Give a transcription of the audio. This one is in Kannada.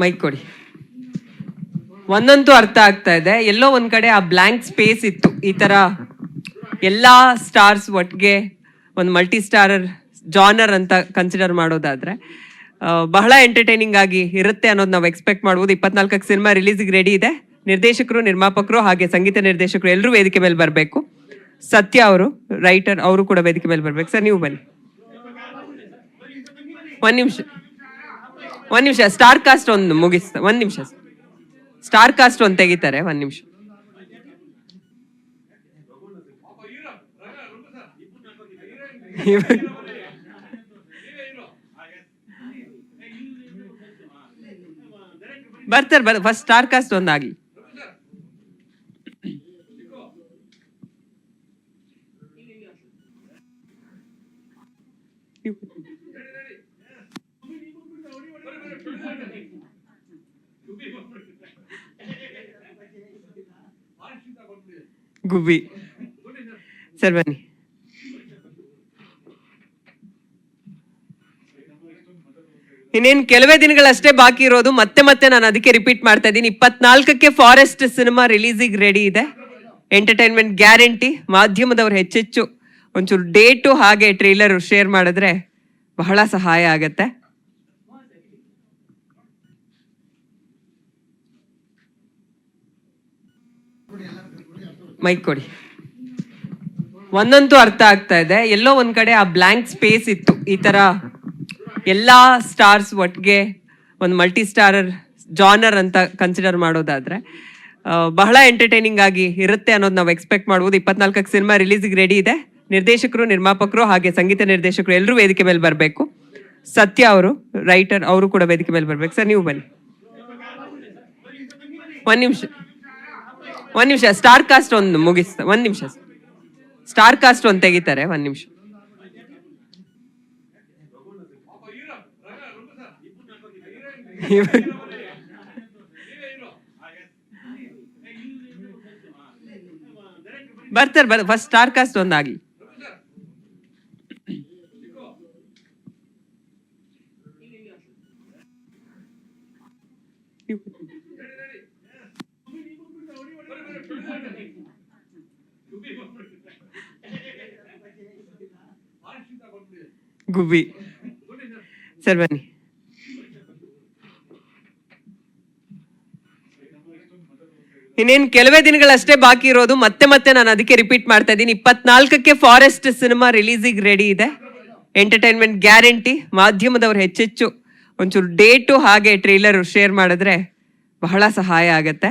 ಮೈಕ್ ಕೊಡಿ. ಒಂದಂತೂ ಅರ್ಥ ಆಗ್ತಾ ಇದೆ. ಎಲ್ಲೋ ಒಂದ್ ಕಡೆ ಆ ಬ್ಲ್ಯಾಂಕ್ ಸ್ಪೇಸ್ ಇತ್ತು. ಈ ತರ ಎಲ್ಲಾ ಸ್ಟಾರ್ಸ್ ಒಟ್ಟಿಗೆ ಒಂದು ಮಲ್ಟಿ ಸ್ಟಾರರ್ ಜಾನರ್ ಅಂತ ಕನ್ಸಿಡರ್ ಮಾಡೋದಾದ್ರೆ ಬಹಳ ಎಂಟರ್ಟೈನಿಂಗ್ ಆಗಿ ಇರುತ್ತೆ ಅನ್ನೋದು ನಾವು ಎಕ್ಸ್ಪೆಕ್ಟ್ ಮಾಡ್ಬೋದು. ಇಪ್ಪತ್ನಾಲ್ಕಕ್ಕೆ ಸಿನಿಮಾ ರಿಲೀಸಿಗೆ ರೆಡಿ ಇದೆ. ನಿರ್ದೇಶಕರು, ನಿರ್ಮಾಪಕರು ಹಾಗೆ ಸಂಗೀತ ನಿರ್ದೇಶಕರು ಎಲ್ಲರೂ ವೇದಿಕೆ ಮೇಲೆ ಬರಬೇಕು. ಸತ್ಯ ಅವರು ರೈಟರ್ ಅವರು ಕೂಡ ವೇದಿಕೆ ಮೇಲೆ ಬರ್ಬೇಕು. ಸರ್, ನೀವು ಬನ್ನಿ. ಒಂದ್ ನಿಮಿಷ. ಒಂದ್ ನಿಮಿಷ ಸ್ಟಾರ್ ಕಾಸ್ಟ್ ಒಂದು ಮುಗಿಸ್, ಒಂದ್ ನಿಮಿಷ. ಸ್ಟಾರ್ ಕಾಸ್ಟ್ ಒಂದು ತೆಗಿತಾರೆ, ಒಂದ್ ನಿಮಿಷ. ಬರ್ತಾರೆ ಬರ್ ಫಸ್ಟ್ ಸ್ಟಾರ್ ಕಾಸ್ಟ್ ಒಂದಾಗ್ಲಿ ಗುಬ್ಬಿ. ಸರ್, ಬನ್ನಿ. ಇನ್ನೇನು ಕೆಲವೇ ದಿನಗಳಷ್ಟೇ ಬಾಕಿ ಇರೋದು, ಮತ್ತೆ ಮತ್ತೆ ನಾನು ಅದಕ್ಕೆ ರಿಪೀಟ್ ಮಾಡ್ತಾ ಇದ್ದೀನಿ. ಇಪ್ಪತ್ನಾಲ್ಕಕ್ಕೆ ಫಾರೆಸ್ಟ್ ಸಿನಿಮಾ ರಿಲೀಸಿಗೆ ರೆಡಿ ಇದೆ. ಎಂಟರ್ಟೈನ್ಮೆಂಟ್ ಗ್ಯಾರಂಟಿ ಮಾಧ್ಯಮದವ್ರು ಹೆಚ್ಚೆಚ್ಚು ಒಂಚೂರು ಡೇಟು ಹಾಗೆ ಟ್ರೇಲರ್ ಶೇರ್ ಮಾಡಿದ್ರೆ ಬಹಳ ಸಹಾಯ ಆಗತ್ತೆ. ಮೈಕ್ ಕೊಡಿ. ಒಂದಂತೂ ಅರ್ಥ ಆಗ್ತಾ ಇದೆ. ಎಲ್ಲೋ ಒಂದ್ ಕಡೆ ಆ ಬ್ಲ್ಯಾಂಕ್ ಸ್ಪೇಸ್ ಇತ್ತು. ಈ ತರ ಎಲ್ಲಾ ಸ್ಟಾರ್ಸ್ ಒಟ್ಗೆ ಒಂದು ಮಲ್ಟಿ ಸ್ಟಾರರ್ ಜಾನರ್ ಅಂತ ಕನ್ಸಿಡರ್ ಮಾಡೋದಾದ್ರೆ ಬಹಳ ಎಂಟರ್ಟೈನಿಂಗ್ ಆಗಿ ಇರುತ್ತೆ ಅನ್ನೋದು ನಾವು ಎಕ್ಸ್ಪೆಕ್ಟ್ ಮಾಡ್ಬೋದು. ಇಪ್ಪತ್ನಾಲ್ಕಕ್ಕೆ ಸಿನಿಮಾ ರಿಲೀಸಿಗೆ ರೆಡಿ ಇದೆ. ನಿರ್ದೇಶಕರು, ನಿರ್ಮಾಪಕರು ಹಾಗೆ ಸಂಗೀತ ನಿರ್ದೇಶಕರು ಎಲ್ಲರೂ ವೇದಿಕೆ ಮೇಲೆ ಬರಬೇಕು. ಸತ್ಯ ಅವರು ರೈಟರ್ ಅವರು ಕೂಡ ವೇದಿಕೆ ಮೇಲೆ ಬರ್ಬೇಕು. ಸರ್, ನೀವು ಬನ್ನಿ. ಒಂದ್ ನಿಮಿಷ. ಒಂದ್ ನಿಮಿಷ ಸ್ಟಾರ್ ಕಾಸ್ಟ್ ಒಂದು ಮುಗಿಸ್ ಒಂದ್ ನಿಮಿಷ. ಸ್ಟಾರ್ ಕಾಸ್ಟ್ ಒಂದ್ ತೆಗಿತಾರೆ, ಒಂದ್ ನಿಮಿಷ. ಬರ್ತಾರೆ ಬರ್ ಫಸ್ಟ್ ಸ್ಟಾರ್ ಕಾಸ್ಟ್ ಒಂದಾಗ್ಲಿ ಗುಬ್ಬಿ. ಸರ್, ಬನ್ನಿ. ಇನ್ನೇನು ಕೆಲವೇ ದಿನಗಳಷ್ಟೇ ಬಾಕಿ ಇರೋದು, ಮತ್ತೆ ಮತ್ತೆ ನಾನು ಅದಕ್ಕೆ ರಿಪೀಟ್ ಮಾಡ್ತಾ ಇದ್ದೀನಿ. ಇಪ್ಪತ್ನಾಲ್ಕಕ್ಕೆ ಫಾರೆಸ್ಟ್ ಸಿನಿಮಾ ರಿಲೀಸಿಗೆ ರೆಡಿ ಇದೆ. ಎಂಟರ್ಟೈನ್ಮೆಂಟ್ ಗ್ಯಾರಂಟಿ ಮಾಧ್ಯಮದವ್ರು ಹೆಚ್ಚೆಚ್ಚು ಒಂಚೂರು ಡೇಟು ಹಾಗೆ ಟ್ರೇಲರ್ ಶೇರ್ ಮಾಡಿದ್ರೆ ಬಹಳ ಸಹಾಯ ಆಗತ್ತೆ.